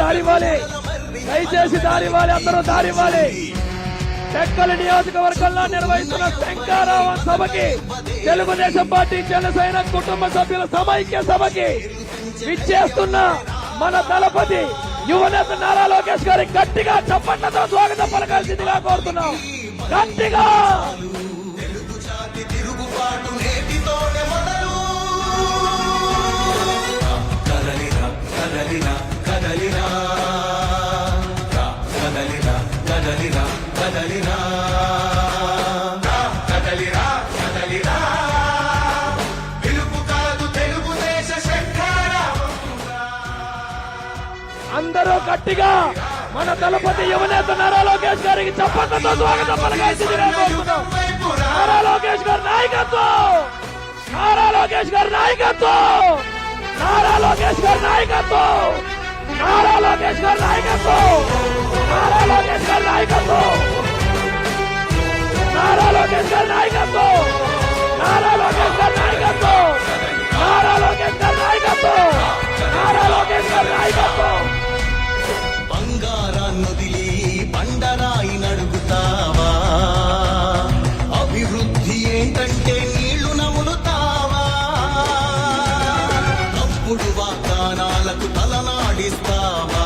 దారివ్వాలి. దయచేసి దారివ్వాలి అందరూ దారివ్వాలి. టెక్కలి నియోజకవర్గంలో నిర్వహిస్తున్న శంకారావం సభకి తెలుగుదేశం పార్టీ జనసేన కుటుంబ సభ్యుల సమైక్య సభకి విచ్చేస్తున్న మన దళపతి యువనేత నారా లోకేష్ గారి గట్టిగా చప్పట్లతో స్వాగతం పలకాల్సిందిగా కోరుతున్నాం. గట్టిగా! గట్టిగా మన దళపతి యువనేత నారా లోకేష్ గారికి చప్పట్లతో స్వాగతం నారా లోకేష్ గారి నాయకత్వం నారా లోకేష్ గారి నాయకత్వం నారా లోకేష్ గారి నాయకత్వం నారా లోకేష్ గారి నాయకత్వం నారా లోకేష్ గారి నాయకత్వం నారా లోకేష్ గారి నాయకత్వం నారా లోకేష్ గారి నాయకత్వం నారా లోకేష్ గారి నాయకత్వం నారా లోకేష్ గారి నాయకత్వం బంగారాన్నొదిలి బండరాయి నడుగుతావా? అభివృద్ధి ఏంటంటే నీళ్ళు నములుతావా? తప్పుడు వాగ్దానాలకు తలనాడిస్తావా?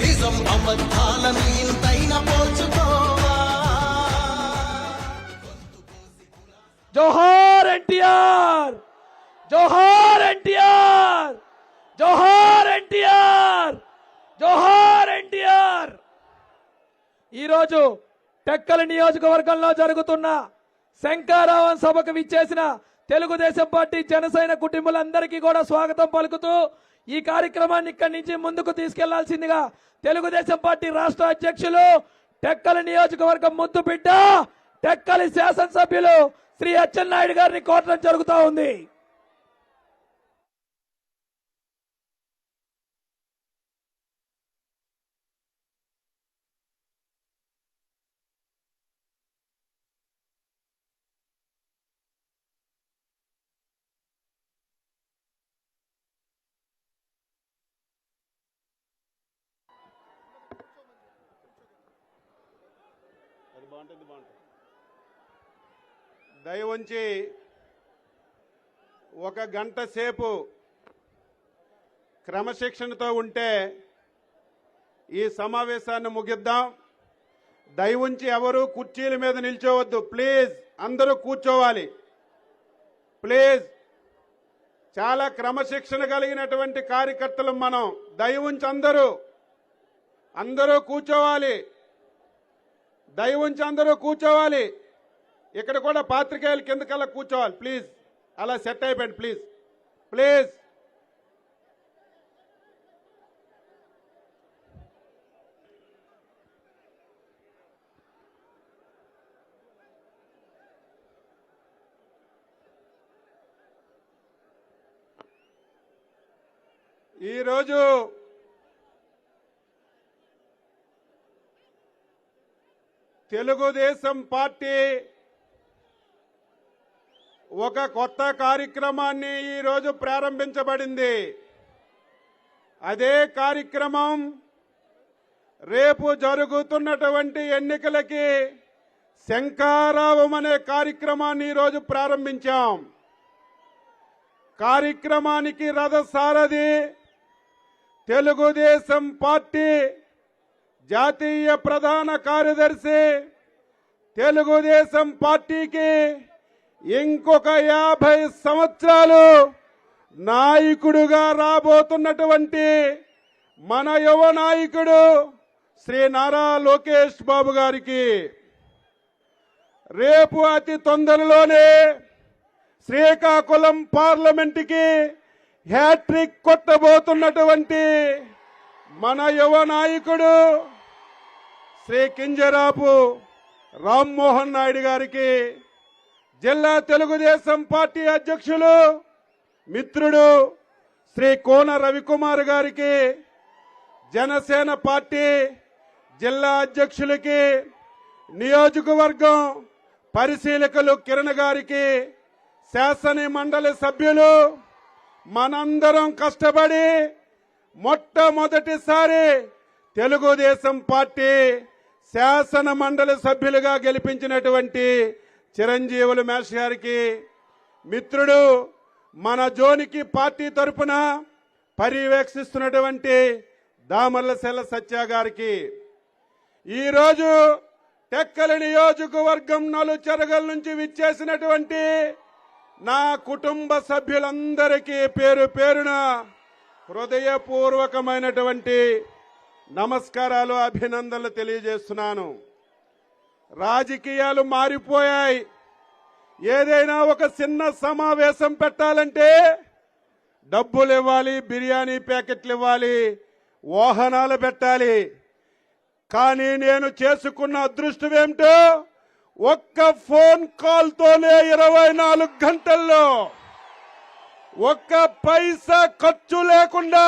నిజం అబద్ధాలను ఇంతైన పోల్చుకోవా? జోహార్ ఎన్టీఆర్! జోహార్ ఎన్టీఆర్! జోహార్ ఎన్టీఆర్ జోహార్ ఎన్టీఆర్ ఈరోజు టెక్కలి నియోజకవర్గంలో జరుగుతున్న శంకారావం సభకు విచ్చేసిన తెలుగుదేశం పార్టీ జనసేన కుటుంబాలందరికీ కూడా స్వాగతం పలుకుతూ ఈ కార్యక్రమాన్ని ఇక్కడి నుంచి ముందుకు తీసుకెళ్ళాల్సిందిగా తెలుగుదేశం పార్టీ రాష్ట్ర అధ్యక్షులు టెక్కలి నియోజకవర్గం ముద్దు బిడ్డ టెక్కలి శాసనసభ్యులు శ్రీ అచ్చెన్నాయుడు గారిని కోరడం జరుగుతూ ఉంది. బాగుంటుంది బాగుంటుంది. దయ ఉంచి ఒక గంట సేపు క్రమశిక్షణతో ఉంటే ఈ సమావేశాన్ని ముగిద్దాం. దయ ఉంచి ఎవరు కుర్చీల మీద నిల్చోవద్దు. ప్లీజ్ అందరూ కూర్చోవాలి. ప్లీజ్ చాలా క్రమశిక్షణ కలిగినటువంటి కార్యకర్తలు మనం. దయ ఉంచి అందరూ అందరూ కూర్చోవాలి. దయ ఉంచి అందరూ కూర్చోవాలి. ఇక్కడ కూడా పాత్రికేయులు కిందకల్లా కూర్చోవాలి. ప్లీజ్. అలా సెట్ అయిపోయింది. ప్లీజ్. ప్లీజ్. ఈరోజు తెలుగుదేశం పార్టీ ఒక కొత్త కార్యక్రమాన్ని ఈరోజు ప్రారంభించబడింది. అదే కార్యక్రమం రేపు జరుగుతున్నటువంటి ఎన్నికలకి శంకారావం అనే కార్యక్రమాన్ని ఈరోజు ప్రారంభించాం. కార్యక్రమానికి రథసారథి తెలుగుదేశం పార్టీ జాతీయ ప్రధాన కార్యదర్శి తెలుగుదేశం పార్టీకి ఇంకొక యాభై సంవత్సరాలు నాయకుడుగా రాబోతున్నటువంటి మన యువ నాయకుడు శ్రీ నారా లోకేష్ బాబు గారికి రేపు అతి తొందరలోనే శ్రీకాకుళం పార్లమెంటుకి హ్యాట్రిక్ కొట్టబోతున్నటువంటి మన యువ నాయకుడు శ్రీ కింజరాపు రామ్మోహన్ నాయుడు గారికి జిల్లా తెలుగుదేశం పార్టీ అధ్యక్షులు మిత్రుడు శ్రీ కోన రవికుమార్ గారికి జనసేన పార్టీ జిల్లా అధ్యక్షులకి నియోజకవర్గం పరిశీలకులు కిరణ్ గారికి శాసన మండలి సభ్యులు మనందరం కష్టపడి మొట్టమొదటిసారి తెలుగుదేశం పార్టీ శాసన మండలి సభ్యులుగా గెలిపించినటువంటి చిరంజీవులు మేష గారికి మిత్రుడు మన జోనికి పార్టీ తరపున పర్యవేక్షిస్తున్నటువంటి దామర్ల సెల్ల సత్య గారికి. ఈరోజు టెక్కల నియోజకవర్గం నలుచెరగల నుంచి విచ్చేసినటువంటి నా కుటుంబ సభ్యులందరికీ పేరు పేరున హృదయపూర్వకమైనటువంటి నమస్కారాలు అభినందనలు తెలియజేస్తున్నాను. రాజకీయాలు మారిపోయాయి. ఏదైనా ఒక చిన్న సమావేశం పెట్టాలంటే డబ్బులు ఇవ్వాలి బిర్యానీ ప్యాకెట్లు ఇవ్వాలి వాహనాలు పెట్టాలి. కానీ నేను చేసుకున్న అదృష్టం ఏమిటో ఒక్క ఫోన్ కాల్తోనే ఇరవై నాలుగు గంటల్లో ఒక్క పైసా ఖర్చు లేకుండా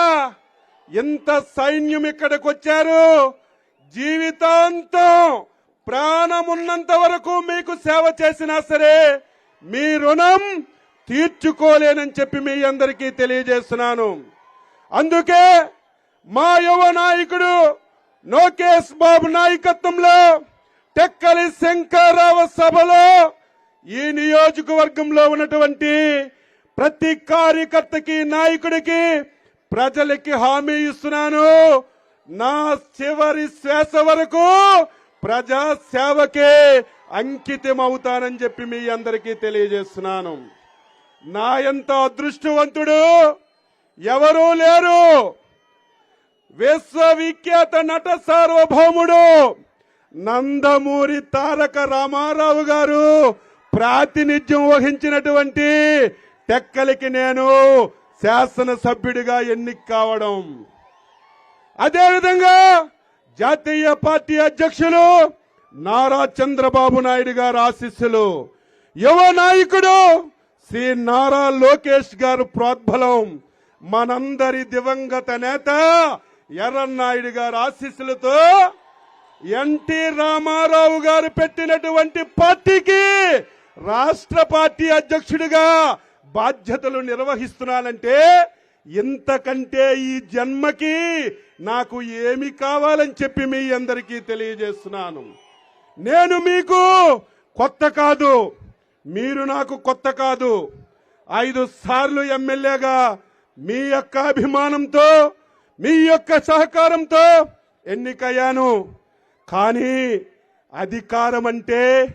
ఎంత సైన్యం ఇక్కడికి వచ్చారు జీవితాంతం ప్రాణమున్నంత వరకు మీకు సేవ చేసినా సరే మీ రుణం తీర్చుకోలేనని చెప్పి మీ అందరికీ తెలియజేస్తున్నాను. అందుకే మా యువ నాయకుడు లోకేష్ బాబు నాయకత్వంలో టెక్కలి శంకరరావు సభలో ఈ నియోజకవర్గంలో ఉన్నటువంటి ప్రతి కార్యకర్తకి నాయకుడికి ప్రజలకి హామీ ఇస్తున్నాను. నా చివరి శ్వాస వరకు ప్రజా సేవకే అంకితం అవుతానని చెప్పి మీ అందరికీ తెలియజేస్తున్నాను. నా ఎంత అదృష్టవంతుడు ఎవరూ లేరు. విశ్వవిఖ్యాత నట సార్వభౌముడు నందమూరి తారక రామారావు గారు ప్రాతినిధ్యం వహించినటువంటి టెక్కలికి నేను శాసనసభ్యుడిగా ఎన్నిక కావడం. అదేవిధంగా జాతీయ పార్టీ అధ్యక్షులు నారా చంద్రబాబు నాయుడు గారు ఆశీస్సులు. యువ నాయకుడు శ్రీ నారా లోకేష్ గారు ప్రోద్బలం. మనందరి దివంగత నేత ఎర్రన్నాయుడు గారు ఆశీస్సులతో ఎన్టీ రామారావు గారు పెట్టినటువంటి పార్టీకి రాష్ట్ర పార్టీ అధ్యక్షుడిగా బాధ్యతలు నిర్వహిస్తున్నానంటే ఇంతకంటే ఈ జన్మకి నాకు ఏమి కావాలని చెప్పి మీ అందరికీ తెలియజేస్తున్నాను. నేను మీకు కొత్త కాదు. మీరు నాకు కొత్త కాదు. ఐదు సార్లు ఎమ్మెల్యేగా మీ యొక్క అభిమానంతో మీ యొక్క సహకారంతో ఎన్నికయ్యాను. కానీ అధికారం అంటే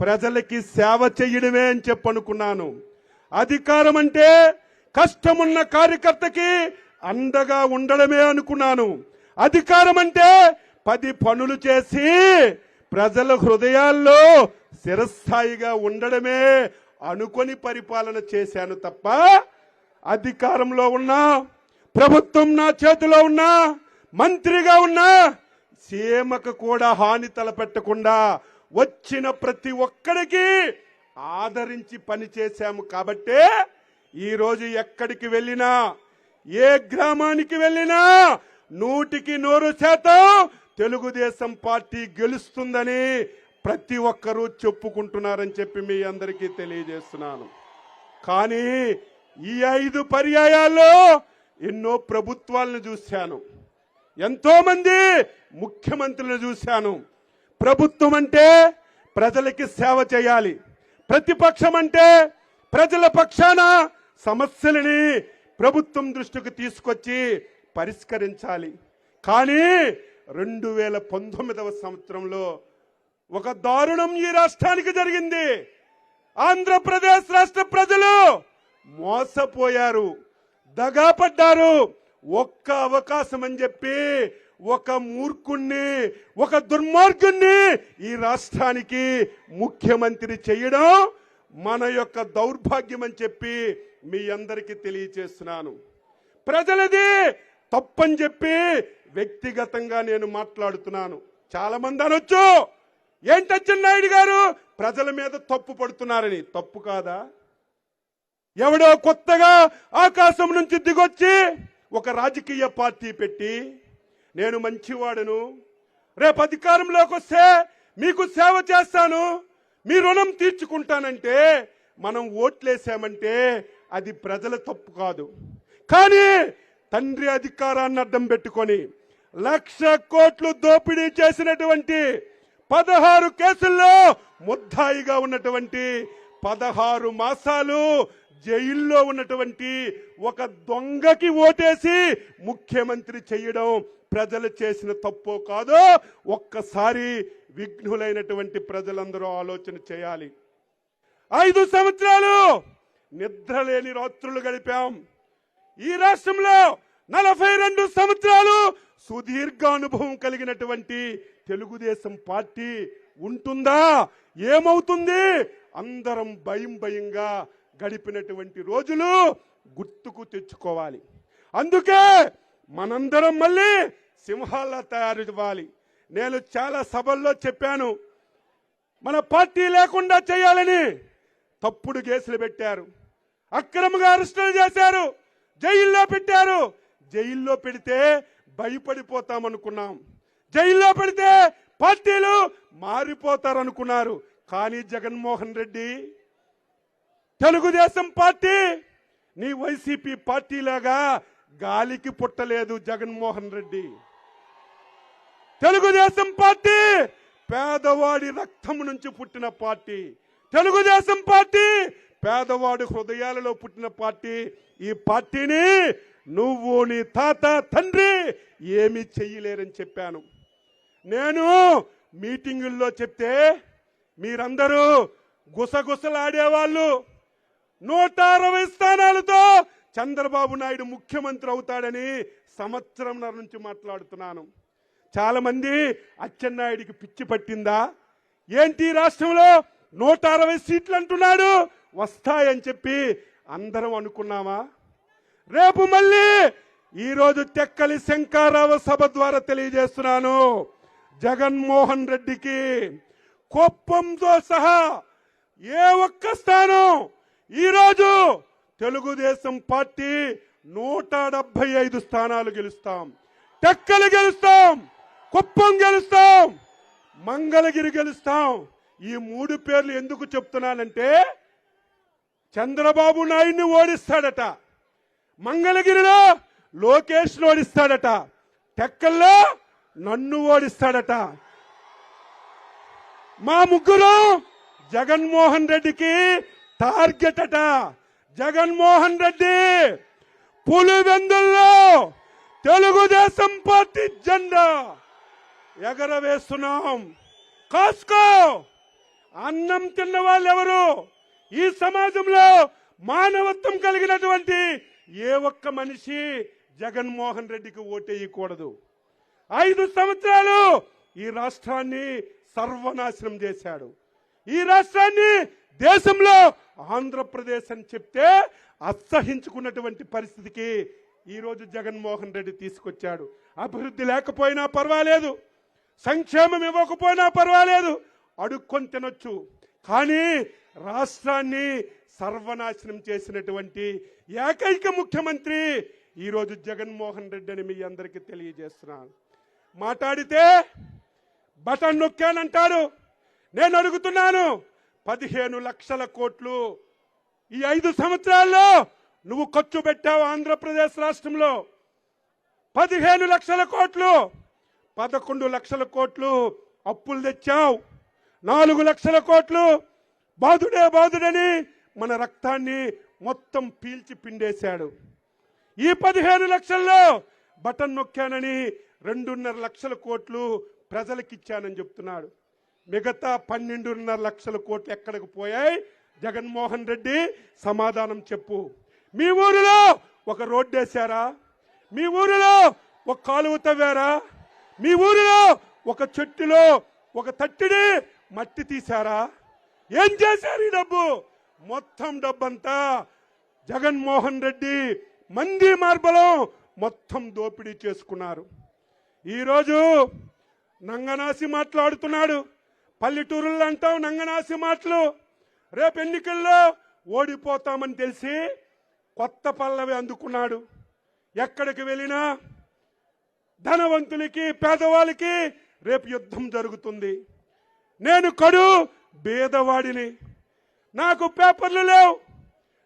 ప్రజలకి సేవ చేయడమే అని చెప్పనుకున్నాను. అధికారం అంటే కష్టమున్న కార్యకర్తకి అండగా ఉండడమే అనుకున్నాను. అధికారం అంటే పది పనులు చేసి ప్రజల హృదయాల్లో శిరస్థాయిగా ఉండడమే అనుకొని పరిపాలన చేశాను తప్ప అధికారంలో ఉన్నా ప్రభుత్వం నా చేతిలో ఉన్నా మంత్రిగా ఉన్నా సీమకు కూడా హాని తలపెట్టకుండా వచ్చిన ప్రతి ఒక్కరికి ఆదరించి పనిచేశాము కాబట్టే ఈరోజు ఎక్కడికి వెళ్ళినా ఏ గ్రామానికి వెళ్ళినా నూటికి నూరు శాతం తెలుగుదేశం పార్టీ గెలుస్తుందని ప్రతి ఒక్కరూ చెప్పుకుంటున్నారని చెప్పి మీ అందరికీ తెలియజేస్తున్నాను. కానీ ఈ ఐదు పర్యాయాల్లో ఎన్నో ప్రభుత్వాలను చూశాను. ఎంతో మంది ముఖ్యమంత్రులను చూశాను. ప్రభుత్వం అంటే ప్రజలకి సేవ చేయాలి. ప్రతిపక్షం అంటే ప్రజల పక్షాన సమస్యలని ప్రభుత్వం దృష్టికి తీసుకొచ్చి పరిష్కరించాలి. కానీ రెండు వేల పంతొమ్మిదవ సంవత్సరంలో ఒక దారుణం ఈ రాష్ట్రానికి జరిగింది. ఆంధ్రప్రదేశ్ రాష్ట్ర ప్రజలు మోసపోయారు దగాపడ్డారు. ఒక్క అవకాశం అని చెప్పి ఒక మూర్ఖుణ్ణి ఒక దుర్మార్గుణ్ణి ఈ రాష్ట్రానికి ముఖ్యమంత్రి చేయడం మన యొక్క దౌర్భాగ్యం అని చెప్పి మీ అందరికీ తెలియచేస్తున్నాను. ప్రజలది తప్పని చెప్పి వ్యక్తిగతంగా నేను మాట్లాడుతున్నాను. చాలా మంది అనొచ్చు ఏంటి నాయుడు గారు? ప్రజల మీద తప్పు పడుతున్నారని. తప్పు కాదా? ఎవడో కొత్తగా ఆకాశం నుంచి దిగొచ్చి ఒక రాజకీయ పార్టీ పెట్టి నేను మంచివాడను. రేపు అధికారంలోకి వస్తే మీకు సేవ చేస్తాను. మీ రుణం తీర్చుకుంటానంటే మనం ఓట్లేసామంటే అది ప్రజల తప్పు కాదు. కానీ తండ్రి అధికారాన్ని అడ్డం పెట్టుకొని లక్ష కోట్లు దోపిడీ చేసినటువంటి పదహారు కేసుల్లో ముద్దాయిగా ఉన్నటువంటి పదహారు మాసాలు జైల్లో ఉన్నటువంటి ఒక దొంగకి ఓటేసి ముఖ్యమంత్రి చేయడం ప్రజలు చేసిన తప్పో కాదో ఒక్కసారి విఘ్నులైనటువంటి ప్రజలందరూ ఆలోచన చేయాలి. ఐదు సంవత్సరాలు నిద్రలేని రాత్రులు గడిపాం. ఈ రాష్ట్రంలో నలభై రెండు సంవత్సరాలు సుదీర్ఘ అనుభవం కలిగినటువంటి తెలుగుదేశం పార్టీ ఉంటుందా? ఏమవుతుంది? అందరం భయం భయంగా గడిపినటువంటి రోజులు గుర్తుకు తెచ్చుకోవాలి. అందుకే మనందరం మళ్ళీ సింహాల్లా తయారు ఇవ్వాలి. నేను చాలా సభల్లో చెప్పాను మన పార్టీ లేకుండా చేయాలని తప్పుడు కేసులు పెట్టారు అక్రమంగా అరెస్టులు చేశారు జైల్లో పెట్టారు. జైల్లో పెడితే భయపడిపోతామనుకున్నాం. జైల్లో పెడితే పార్టీలు మారిపోతారనుకున్నారు. కానీ జగన్మోహన్ రెడ్డి తెలుగుదేశం పార్టీ నీ వైసీపీ పార్టీలాగా గాలికి పుట్టలేదు జగన్మోహన్ రెడ్డి. తెలుగుదేశం పార్టీ పేదవాడి రక్తం నుంచి పుట్టిన పార్టీ. తెలుగుదేశం పార్టీ పేదవాడి హృదయాలలో పుట్టిన పార్టీ. ఈ పార్టీని నువ్వు నీ తాత తండ్రి ఏమీ చెయ్యలేరని చెప్పాను. నేను మీటింగుల్లో చెప్తే మీరందరూ గుసగుసలాడేవాళ్ళు. నూట అరవై స్థానాలతో చంద్రబాబు నాయుడు ముఖ్యమంత్రి అవుతాడని సంవత్సరంన్నర నుంచి మాట్లాడుతున్నాను. చాలామంది అచ్చెన్నాయుడికి పిచ్చి పట్టిందా? ఏంటి రాష్ట్రంలో నూట అరవై సీట్లు అంటున్నాడు? వస్తాయని చెప్పి అందరం అనుకున్నామా? రేపు మళ్ళీ ఈరోజు తెక్కలి శంకారావ సభ ద్వారా తెలియజేస్తున్నాను. జగన్మోహన్ రెడ్డికి కొప్పంతో సహా ఏ ఒక్క స్థానం ఈరోజు తెలుగుదేశం పార్టీ నూట డెబ్బై ఐదు స్థానాలు గెలుస్తాం. టెక్కలు గెలుస్తాం. కుప్పం గెలుస్తాం. మంగళగిరి గెలుస్తాం. ఈ మూడు పేర్లు ఎందుకు చెప్తున్నానంటే చంద్రబాబు నాయుడిని ఓడిస్తాడట. మంగళగిరిలో లోకేష్ ఓడిస్తాడట. టెక్కల్లో నన్ను ఓడిస్తాడట. మా ముగ్గురు జగన్మోహన్ రెడ్డికి టార్గెట్ అట. జగన్మోహన్ రెడ్డి పులివెందుల్లో తెలుగుదేశం పార్టీ జెండా ఎగరవేస్తున్నాం. కాసుకో అన్నం తిన్న వాళ్ళు ఎవరు ఈ సమాజంలో మానవత్వం కలిగినటువంటి ఏ ఒక్క మనిషి జగన్మోహన్ రెడ్డికి ఓటేయకూడదు. ఐదు సంవత్సరాలు ఈ రాష్ట్రాన్ని సర్వనాశనం చేశాడు. ఈ రాష్ట్రాన్ని దేశంలో ఆంధ్రప్రదేశ్ అని చెప్తే అసహించుకున్నటువంటి పరిస్థితికి ఈరోజు జగన్మోహన్ రెడ్డి తీసుకొచ్చాడు. అభివృద్ధి లేకపోయినా పర్వాలేదు. సంక్షేమం ఇవ్వకపోయినా పర్వాలేదు. అడుక్కొని తినొచ్చు కానీ రాష్ట్రాన్ని సర్వనాశనం చేసినటువంటి ఏకైక ముఖ్యమంత్రి ఈరోజు జగన్మోహన్ రెడ్డి అని మీ అందరికీ తెలియజేస్తున్నాను. మాట్లాడితే బటన్ నొక్కానంటాడు. నేను అడుగుతున్నాను పదిహేను లక్షల కోట్లు ఈ ఐదు సంవత్సరాల్లో నువ్వు ఖర్చు పెట్టావు ఆంధ్రప్రదేశ్ రాష్ట్రంలో. పదిహేను లక్షల కోట్లు పదకొండు లక్షల కోట్లు అప్పులు తెచ్చావు. నాలుగు లక్షల కోట్లు బాధుడే బాధుడని మన రక్తాన్ని మొత్తం పీల్చి పిండేశాడు. ఈ పదిహేను లక్షల్లో బటన్ నొక్కానని రెండున్నర లక్షల కోట్లు ప్రజలకిచ్చానని చెప్తున్నాడు. మిగతా పన్నెండున్నర లక్షల కోట్లు ఎక్కడికి పోయాయి? జగన్మోహన్ రెడ్డి సమాధానం చెప్పు. మీ ఊరిలో ఒక రోడ్డు వేశారా? మీ ఊరిలో ఒక కాలువ తవ్వారా? మీ ఊరిలో ఒక చెట్టులో ఒక తట్టిని మట్టి తీశారా? ఏం చేశారు ఈ డబ్బు? మొత్తం డబ్బంతా జగన్మోహన్ రెడ్డి మంది మార్బలం మొత్తం దోపిడీ చేసుకున్నారు. ఈరోజు నంగనాసి మాట్లాడుతున్నాడు. పల్లెటూరుల్లో అంటాం నంగనాసి మాటలు. రేపు ఎన్నికల్లో ఓడిపోతామని తెలిసి కొత్త పల్లవి అందుకున్నాడు. ఎక్కడికి వెళ్ళినా ధనవంతులకి పేదవాళ్ళకి రేపు యుద్ధం జరుగుతుంది. నేను కడు బేదవాడిని. నాకు పేపర్లు లేవు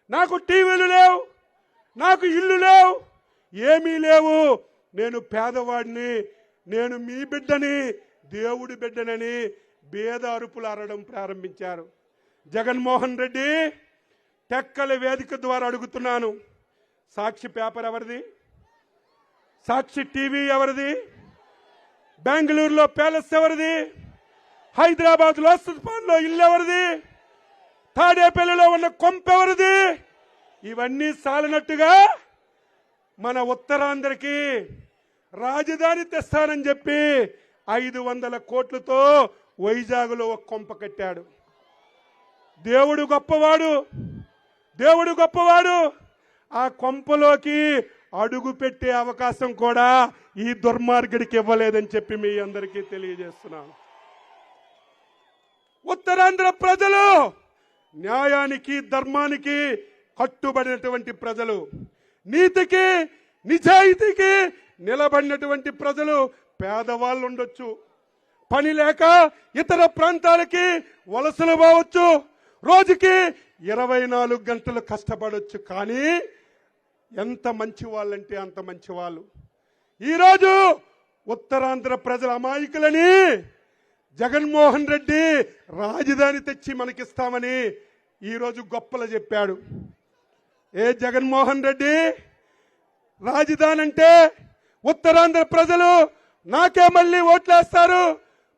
నాకు టీవీలు లేవు నాకు ఇల్లు లేవు ఏమీ లేవు. నేను పేదవాడిని నేను మీ బిడ్డని దేవుడి బిడ్డనని భేద అరుపులు అరడం ప్రారంభించారు. జగన్మోహన్ రెడ్డి టెక్కల వేదిక ద్వారా అడుగుతున్నాను. సాక్షి పేపర్ ఎవరిది? సాక్షి టీవీ ఎవరిది? బెంగళూరులో ప్యాలెస్ ఎవరిది? హైదరాబాద్లో లో ఇల్లు ఎవరిది? తాడేపల్లిలో ఉన్న కొంపెవరిది ఇవన్నీ సాలినట్టుగా మన ఉత్తరాంధ్రకి రాజధాని తెస్తానని చెప్పి ఐదు వందల కోట్లతో వైజాగ్లో ఒక కొంప కట్టాడు. దేవుడు గొప్పవాడు దేవుడు గొప్పవాడు. ఆ కొంపలోకి అడుగు పెట్టే అవకాశం కూడా ఈ దుర్మార్గుడికి ఇవ్వలేదని చెప్పి మీ అందరికీ తెలియజేస్తున్నాను. ఉత్తరాంధ్ర ప్రజలు న్యాయానికి ధర్మానికి కట్టుబడినటువంటి ప్రజలు నీతికి నిజాయితీకి నిలబడినటువంటి ప్రజలు పేదవాళ్ళు ఉండొచ్చు పని లేక ఇతర ప్రాంతాలకి వలసలు పోవచ్చు. రోజుకి ఇరవై నాలుగు గంటలు కష్టపడవచ్చు కానీ ఎంత మంచి వాళ్ళంటే అంత మంచి వాళ్ళు ఈరోజు ఉత్తరాంధ్ర ప్రజల అమాయకులని జగన్మోహన్ రెడ్డి రాజధాని తెచ్చి మనకిస్తామని ఈరోజు గొప్పలు చెప్పాడు. ఏ జగన్మోహన్ రెడ్డి? రాజధాని అంటే ఉత్తరాంధ్ర ప్రజలు నాకే మళ్ళీ ఓట్లేస్తారు.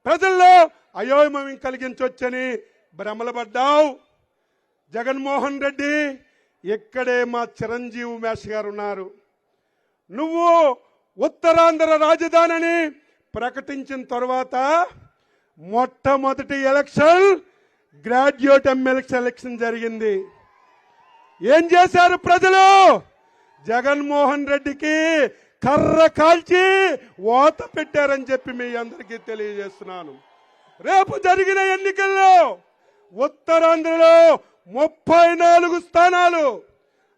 ప్రజల్లో అయోమయం కలిగించవచ్చని భ్రమలపడ్డావు. జగన్మోహన్ రెడ్డి ఇక్కడే మా చిరంజీవి మేష్ గారు ఉన్నారు. నువ్వు ఉత్తరాంధ్ర రాజధానిని ప్రకటించిన తర్వాత మొట్టమొదటి ఎలక్షన్ గ్రాడ్యుయేట్ ఎమ్మెల్యే ఎలక్షన్ జరిగింది. ఏం చేశారు ప్రజలు? జగన్మోహన్ రెడ్డికి కర్ర కాల్చి ఓత పెట్టారని చెప్పి మీ అందరికీ తెలియజేస్తున్నాను. రేపు జరిగిన ఎన్నికల్లో ఉత్తరాంధ్రలో ముప్పై నాలుగు స్థానాలు.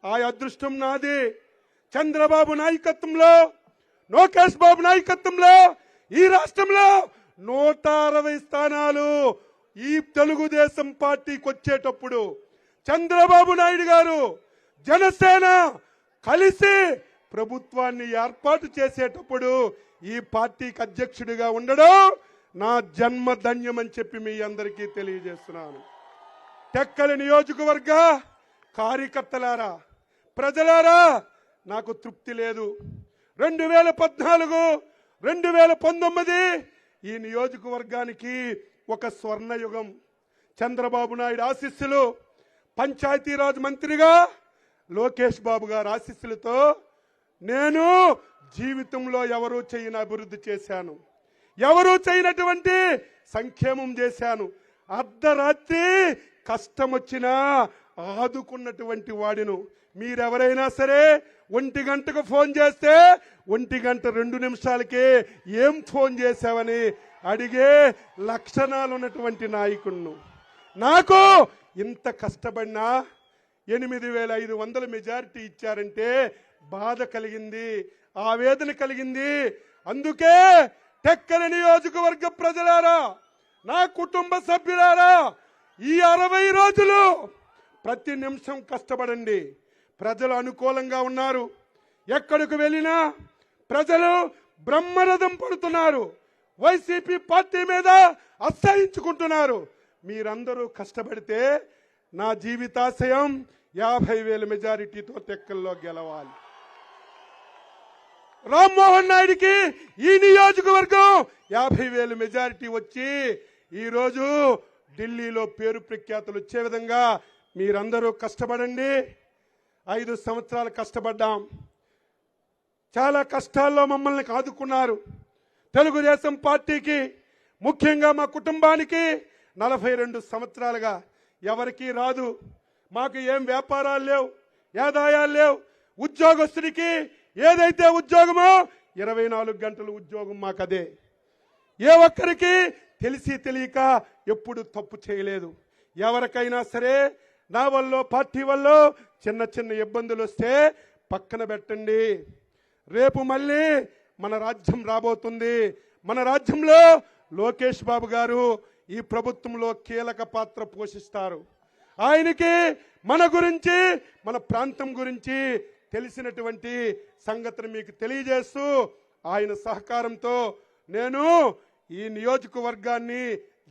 ఆ అదృష్టం నాది. చంద్రబాబు నాయకత్వంలో లోకేష్ బాబు నాయకత్వంలో ఈ రాష్ట్రంలో నూట అరవై స్థానాలు ఈ తెలుగుదేశం పార్టీకి వచ్చేటప్పుడు చంద్రబాబు నాయుడు గారు జనసేన కలిసి ప్రభుత్వాన్ని ఏర్పాటు చేసేటప్పుడు ఈ పార్టీకి అధ్యక్షుడిగా ఉండడం నా జన్మ ధన్యమని చెప్పి మీ అందరికీ తెలియజేస్తున్నాను. టెక్కల నియోజకవర్గ కార్యకర్తలారా ప్రజలారా నాకు తృప్తి లేదు. రెండు వేల పద్నాలుగు రెండు వేల పంతొమ్మిది ఈ నియోజకవర్గానికి ఒక స్వర్ణయుగం. చంద్రబాబు నాయుడు ఆశీస్సులు పంచాయతీరాజ్ మంత్రిగా లోకేష్ బాబు గారు ఆశీస్సులతో నేను జీవితంలో ఎవరూ చేయని అభివృద్ధి చేశాను. ఎవరు చేయనటువంటి సంక్షేమం చేశాను. అర్ధరాత్రి కష్టం వచ్చినా ఆదుకున్నటువంటి వాడిను. మీరెవరైనా సరే ఒంటి గంటకు ఫోన్ చేస్తే ఒంటి గంట రెండు నిమిషాలకే ఏం ఫోన్ చేశావని అడిగే లక్షణాలు ఉన్నటువంటి నాయకుడును నాకు ఇంత కష్టపడినా ఎనిమిది వేల ఐదు వందల మెజారిటీ ఇచ్చారంటే బాధ కలిగింది ఆవేదన కలిగింది. అందుకే టెక్కల నియోజకవర్గ ప్రజలారా నా కుటుంబ సభ్యులారా ఈ అరవై రోజులు ప్రతి నిమిషం కష్టపడండి. ప్రజలు అనుకూలంగా ఉన్నారు. ఎక్కడికి వెళ్ళినా ప్రజలు బ్రహ్మరథం పడుతున్నారు. వైసీపీ పార్టీ మీద అసహించుకుంటున్నారు. మీరందరూ కష్టపడితే నా జీవితాశయం యాభై వేల మెజారిటీతో టెక్కల్లో గెలవాలి. రామ్మోహన్ నాయుడికి ఈ నియోజకవర్గం యాభై వేల మెజారిటీ వచ్చి ఈరోజు ఢిల్లీలో పేరు ప్రఖ్యాతులు వచ్చే విధంగా మీరందరూ కష్టపడండి. ఐదు సంవత్సరాలు కష్టపడ్డాం. చాలా కష్టాల్లో మమ్మల్ని ఆదుకున్నారు తెలుగుదేశం పార్టీకి ముఖ్యంగా మా కుటుంబానికి నలభై రెండు సంవత్సరాలుగా ఎవరికీ రాదు. మాకు ఏం వ్యాపారాలు లేవు ఆదాయాలు లేవు. ఉద్యోగస్తుడికి ఏదైతే ఉద్యోగమో ఇరవై నాలుగు గంటలు ఉద్యోగం మాకు అదే ఏ ఒక్కరికి తెలిసి తెలియక ఎప్పుడు తప్పు చేయలేదు. ఎవరికైనా సరే నా వల్ల పార్టీ వల్ల చిన్న చిన్న ఇబ్బందులు వస్తే పక్కన పెట్టండి. రేపు మళ్ళీ మన రాజ్యం రాబోతుంది. మన రాజ్యంలో లోకేష్ బాబు గారు ఈ ప్రభుత్వంలో కీలక పాత్ర పోషిస్తారు. ఆయనకి మన గురించి మన ప్రాంతం గురించి తెలిసినటువంటి సంగతిని మీకు తెలియజేస్తూ ఆయన సహకారంతో నేను ఈ నియోజకవర్గాన్ని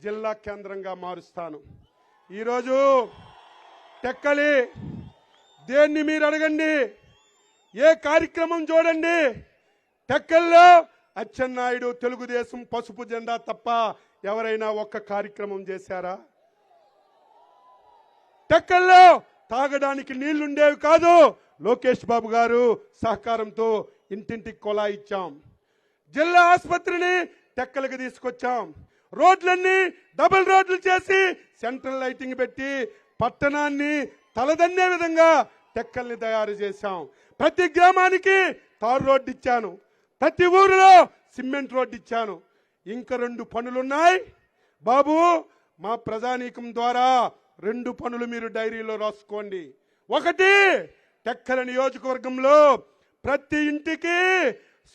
జిల్లా కేంద్రంగా మారుస్తాను. ఈరోజు టెక్కలి దేన్ని మీరు అడగండి? ఏ కార్యక్రమం చూడండి? టెక్కల్లో అచ్చెన్నాయుడు తెలుగుదేశం పసుపు జెండా తప్ప ఎవరైనా ఒక్క కార్యక్రమం చేశారా? టెక్కల్లో తాగడానికి నీళ్ళుండేవి కాదు లోకేష్ బాబు గారు సహకారంతో ఇంటింటికి కొలా ఇచ్చాం. జిల్లా ఆసుపత్రిని టెక్కలకు తీసుకొచ్చాం. రోడ్లన్నీ డబుల్ రోడ్లు చేసి సెంట్రల్ లైటింగ్ పెట్టి పట్టణాన్ని తలదన్నే విధంగా టెక్కల్ని తయారు చేశాం. ప్రతి గ్రామానికి తారు రోడ్డు ఇచ్చాను. ప్రతి ఊరిలో సిమెంట్ రోడ్డు ఇచ్చాను. ఇంకా రెండు పనులున్నాయి. బాబు మా ప్రజానీకం ద్వారా రెండు పనులు మీరు డైరీలో రాసుకోండి. ఒకటి టెక్కల నియోజకవర్గంలో ప్రతి ఇంటికి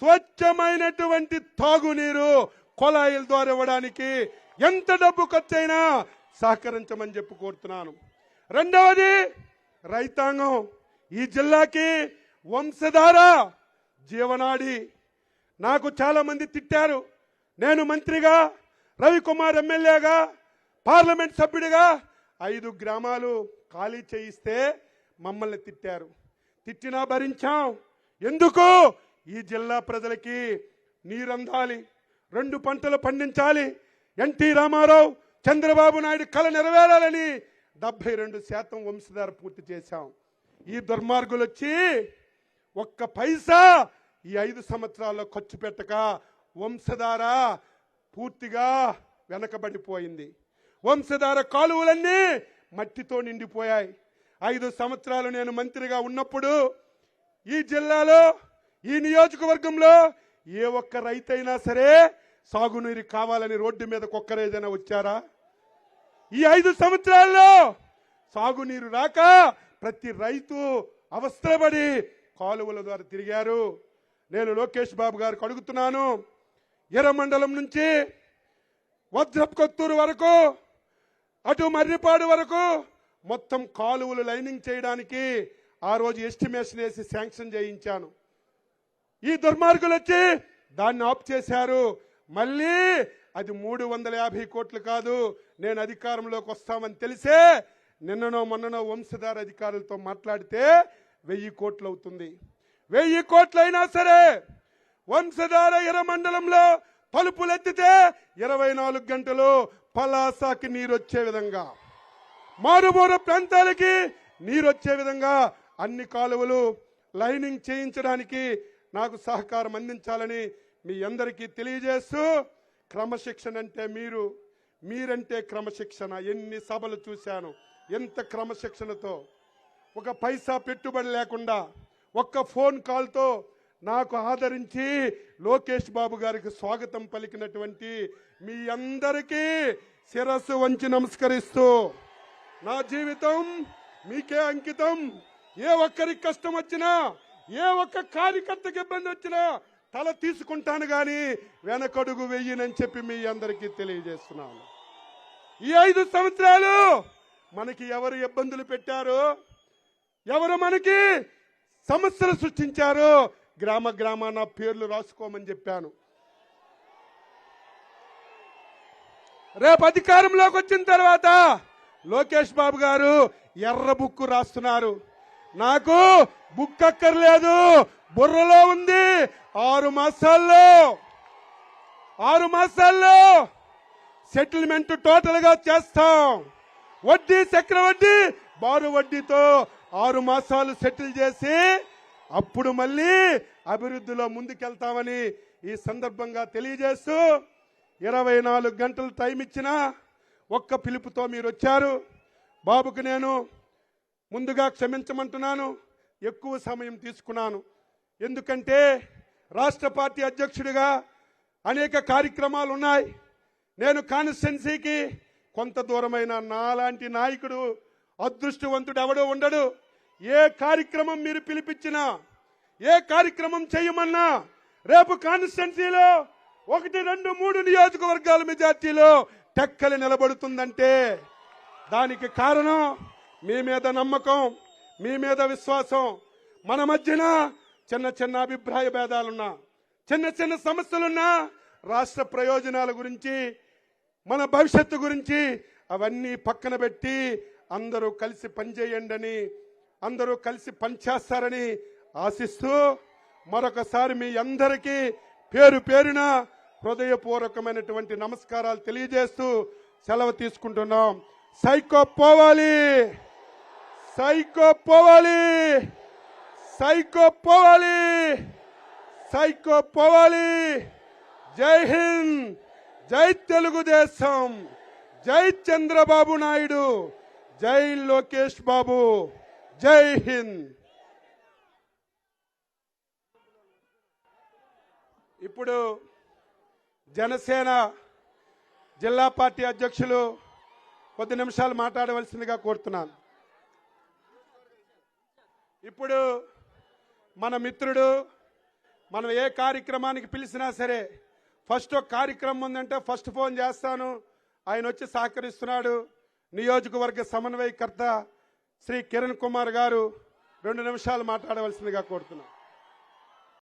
స్వచ్ఛమైనటువంటి తాగునీరు కొలాయిల ద్వారా ఇవ్వడానికి ఎంత డబ్బు ఖర్చైనా సహకరించమని చెప్పి కోరుతున్నాను. రెండవది రైతాంగం. ఈ జిల్లాకి వంశధార జీవనాడి. నాకు చాలా మంది తిట్టారు. నేను మంత్రిగా రవికుమార్ ఎమ్మెల్యేగా పార్లమెంట్ సభ్యుడిగా ఐదు గ్రామాలు ఖాళీ చేయిస్తే మమ్మల్ని తిట్టారు. తిట్టినా భరించాం ఎందుకు? ఈ జిల్లా ప్రజలకి నీరందాలి. రెండు పంటలు పండించాలి. ఎన్టీ రామారావు చంద్రబాబు నాయుడు కళ నెరవేరాలని డెబ్బై రెండు శాతం వంశధార పూర్తి చేశాం. ఈ దుర్మార్గులు వచ్చి ఒక్క పైసా ఈ ఐదు సంవత్సరాల్లో ఖర్చు పెట్టక వంశధార పూర్తిగా వెనకబడిపోయింది. వంశధార కాలువలన్నీ మట్టితో నిండిపోయాయి. ఐదు సంవత్సరాలు నేను మంత్రిగా ఉన్నప్పుడు ఈ జిల్లాలో ఈ నియోజకవర్గంలో ఏ ఒక్క రైతైనా సరే సాగునీరు కావాలని రోడ్డు మీద ఒక్కరేదైనా వచ్చారా? ఈ ఐదు సంవత్సరాల్లో సాగునీరు రాక ప్రతి రైతు అవస్థపడి కాలువల ద్వారా తిరిగారు. నేను లోకేష్ బాబు గారికి అడుగుతున్నాను ఎర్రమండలం నుంచి వజ్రపు కొత్తూరు వరకు అటు మర్రిపాడు వరకు మొత్తం కాలువలు లైనింగ్ చేయడానికి ఆ రోజు ఎస్టిమేషన్ వేసి శాంక్షన్ చేయించాను. ఈ దుర్మార్గులు వచ్చి దాన్ని ఆఫ్ చేశారు. మళ్ళీ అది మూడు వందల యాభై కోట్లు కాదు నేను అధికారంలోకి వస్తామని తెలిసే నిన్ననో మొన్ననో వంశధార అధికారులతో మాట్లాడితే వెయ్యి కోట్లు అవుతుంది. వెయ్యి కోట్లైనా సరే వంశధార ఇర మండలంలో తలుపులు ఎత్తితే ఇరవై నాలుగు గంటలు పలాసాకి నీరు వచ్చే విధంగా. మారుమూల ప్రాంతాలకి నీరు వచ్చే విధంగా అన్ని కాలువలు లైనింగ్ చేయించడానికి నాకు సహకారం అందించాలని మీ అందరికీ తెలియజేస్తూ క్రమశిక్షణ అంటే మీరు. మీరంటే క్రమశిక్షణ. ఎన్ని సభలు చూశాను ఎంత క్రమశిక్షణతో. ఒక పైసా పెట్టుబడి లేకుండా ఒక్క ఫోన్ కాల్తో నాకు ఆదరించి లోకేష్ బాబు గారికి స్వాగతం పలికినటువంటి మీ అందరికీ శిరస్సు వంచి నమస్కరిస్తూ నా జీవితం మీకే అంకితం. ఏ ఒక్కరికి కష్టం వచ్చినా ఏ ఒక్క కార్యకర్తకి ఇబ్బంది వచ్చినా తల తీసుకుంటాను గాని వెనకడుగు వెయ్యనని చెప్పి మీ అందరికీ తెలియజేస్తున్నాను. ఈ ఐదు సంవత్సరాలు మనకి ఎవరు ఇబ్బందులు పెట్టారు? ఎవరు మనకి సమస్యలు సృష్టించారు? గ్రామ గ్రామాన పేర్లు రాసుకోమని చెప్పాను. రేపు అధికారంలోకి వచ్చిన తర్వాత లోకేష్ బాబు గారు ఎర్ర బుక్కు రాస్తున్నారు. నాకు బుక్ అక్కర్లేదు బుర్రలో ఉంది. ఆరు మాసాల్లో. ఆరు మాసాల్లో సెటిల్మెంట్ టోటల్గా చేస్తాం. వడ్డీ చక్రవడ్డీ బారు వడ్డీతో ఆరు మాసాలు సెటిల్ చేసి అప్పుడు మళ్ళీ అభివృద్ధిలో ముందుకెళ్తామని ఈ సందర్భంగా తెలియజేస్తూ ఇరవై నాలుగు గంటలు టైం ఇచ్చినా ఒక్క పిలుపుతో మీరు వచ్చారు బాబుకు నేను ముందుగా క్షమించమంటున్నాను. ఎక్కువ సమయం తీసుకున్నాను. ఎందుకంటే రాష్ట్ర పార్టీ అధ్యక్షుడిగా అనేక కార్యక్రమాలు ఉన్నాయి నేను కాన్స్టిట్యున్సీకి కొంత దూరమైన నాలాంటి నాయకుడు అదృష్టవంతుడు ఎవడో ఉండడు. ఏ కార్యక్రమం మీరు పిలిపించినా ఏ కార్యక్రమం చేయమన్నా రేపు కాన్స్టిట్యున్సీలో ఒకటి రెండు మూడు నియోజకవర్గాల మెజార్టీలో టెక్కలి నిలబడుతుందంటే దానికి కారణం మీ మీద నమ్మకం మీ మీద విశ్వాసం. మన మధ్యన చిన్న చిన్న అభిప్రాయ భేదాలున్నా చిన్న చిన్న సమస్యలున్నా రాష్ట్ర ప్రయోజనాల గురించి మన భవిష్యత్తు గురించి అవన్నీ పక్కన పెట్టి అందరూ కలిసి పనిచేయండి అని అందరూ కలిసి పనిచేస్తారని ఆశిస్తూ మరొకసారి మీ అందరికీ పేరు పేరున హృదయపూర్వకమైనటువంటి నమస్కారాలు తెలియజేస్తూ సెలవు తీసుకుంటున్నాం. సైకో పోవాలి. సైకో పోవాలి. సైకో పోవాలి. సైకో పోవాలి. జై హింద్. జై తెలుగుదేశం. జై చంద్రబాబు నాయుడు. జై లోకేష్ బాబు. జై హింద్. ఇప్పుడు జనసేన జిల్లా పార్టీ అధ్యక్షులు కొద్ది నిమిషాలు మాట్లాడవలసిందిగా కోరుతున్నాను. ఇప్పుడు మన మిత్రుడు మనం ఏ కార్యక్రమానికి పిలిచినా సరే ఫస్ట్ ఒక కార్యక్రమం ఉందంటే ఫస్ట్ ఫోన్ చేస్తాను. ఆయన వచ్చి సహకరిస్తున్నాడు. నియోజకవర్గ సమన్వయకర్త శ్రీ కిరణ్ కుమార్ గారు రెండు నిమిషాలు మాట్లాడవలసిందిగా కోరుతున్నాను.